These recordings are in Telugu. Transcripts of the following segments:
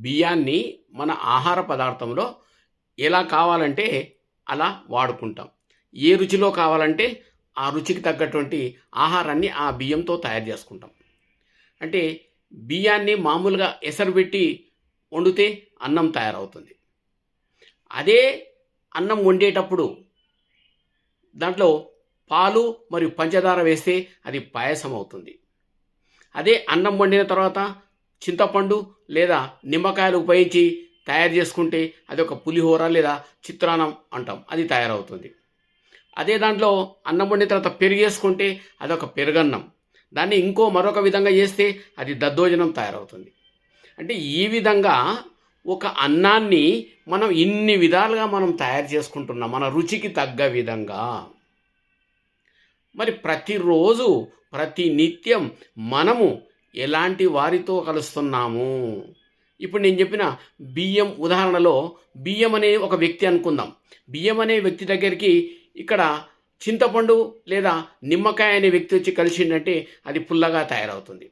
బియ్యాన్ని మన ఆహార పదార్థంలో ఎలా కావాలంటే అలా వాడుకుంటాం. ఏ రుచిలో కావాలంటే ఆ రుచికి తగ్గటువంటి ఆహారాన్ని ఆ బియ్యంతో తయారు చేసుకుంటాం. అంటే బియ్యాన్ని మామూలుగా ఎసరు పెట్టి వండితే అన్నం తయారవుతుంది. అదే అన్నం వండేటప్పుడు దాంట్లో పాలు మరియు పంచదార వేస్తే అది పాయసం అవుతుంది. అదే అన్నం వండిన తర్వాత చింతపండు లేదా నిమ్మకాయలు ఉపయోగించి తయారు చేసుకుంటే అది ఒక పులిహోర లేదా చిత్రాన్నం అంటాం. అది తయారవుతుంది. అదే దాంట్లో అన్నం వండిన తర్వాత పెరిగేసుకుంటే అదొక పెరుగన్నం. దాన్ని ఇంకో మరొక విధంగా చేస్తే అది దద్దోజనం తయారవుతుంది. అంటే ఈ విధంగా ఒక అన్నాన్ని మనం ఇన్ని విధాలుగా మనం తయారు చేసుకుంటున్నాం. మన రుచికి తగ్గ విధంగా. మరి ప్రతిరోజు ప్రతి నిత్యం మనము ఎలాంటి వారితో కలుస్తున్నాము? ఇప్పుడు నేను చెప్పిన బియ్యం ఉదాహరణలో బియ్యం అనే ఒక వ్యక్తి అనుకుందాం. బియ్యం అనే వ్యక్తి దగ్గరికి ఇక్కడ చింతపండు లేదా నిమ్మకాయ అనే వ్యక్తి వచ్చి కలిసిందంటే అది పుల్లగా తయారవుతుంది.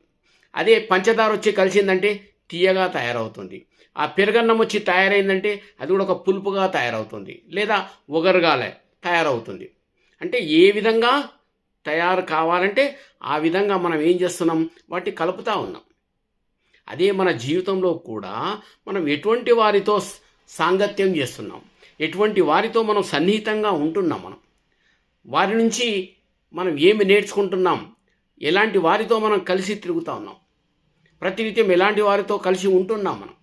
అదే పంచదార వచ్చి కలిసిందంటే తీయగా తయారవుతుంది. ఆ పెరుగన్నం వచ్చి తయారైందంటే అది కూడా ఒక పులుపుగా తయారవుతుంది లేదా ఒగరుగాలే తయారవుతుంది. అంటే ఏ విధంగా తయారు కావాలంటే ఆ విధంగా మనం ఏం చేస్తున్నాం? వాటిని కలుపుతూ ఉన్నాం. అదే మన జీవితంలో కూడా మనం ఎటువంటి వారితో సాంగత్యం చేస్తున్నాం? ఎటువంటి వారితో మనం సన్నిహితంగా ఉంటున్నాం మనం? వారి నుంచి మనం ఏమి నేర్చుకుంటున్నాం? ఎలాంటి వారితో మనం కలిసి తిరుగుతూ ఉన్నాం? ప్రతినిత్యం ఎలాంటి వారితో కలిసి ఉంటున్నాం మనం?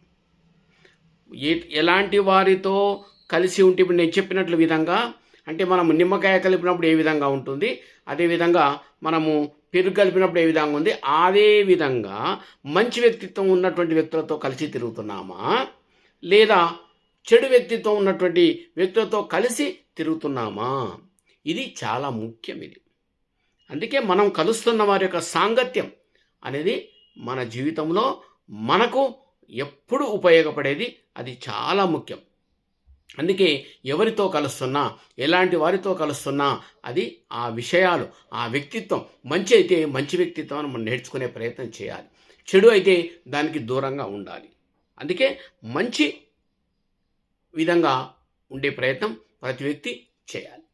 ఎలాంటి వారితో కలిసి ఉంటే ఇప్పుడు నేను చెప్పినట్లు విధంగా అంటే మనం నిమ్మకాయ కలిపినప్పుడు ఏ విధంగా ఉంటుంది? అదేవిధంగా మనము పెరుగు కలిపినప్పుడు ఏ విధంగా ఉంది? అదే విధంగా మంచి వ్యక్తిత్వం ఉన్నటువంటి వ్యక్తులతో కలిసి తిరుగుతున్నామా? లేదా చెడు వ్యక్తిత్వం ఉన్నటువంటి వ్యక్తులతో కలిసి తిరుగుతున్నామా? ఇది చాలా ముఖ్యం ఇది. అందుకే మనం కలుస్తున్న వారి యొక్క సాంగత్యం అనేది మన జీవితంలో మనకు ఎప్పుడు ఉపయోగపడేది? అది చాలా ముఖ్యం. అందుకే ఎవరితో కలుస్తున్నా ఎలాంటి వారితో కలుస్తున్నా అది ఆ విషయాలు ఆ వ్యక్తిత్వం మంచి అయితే మంచి వ్యక్తిత్వాన్ని మనం నేర్చుకునే ప్రయత్నం చేయాలి. చెడు అయితే దానికి దూరంగా ఉండాలి. అందుకే మంచి విధంగా ఉండే ప్రయత్నం ప్రతి వ్యక్తి చేయాలి.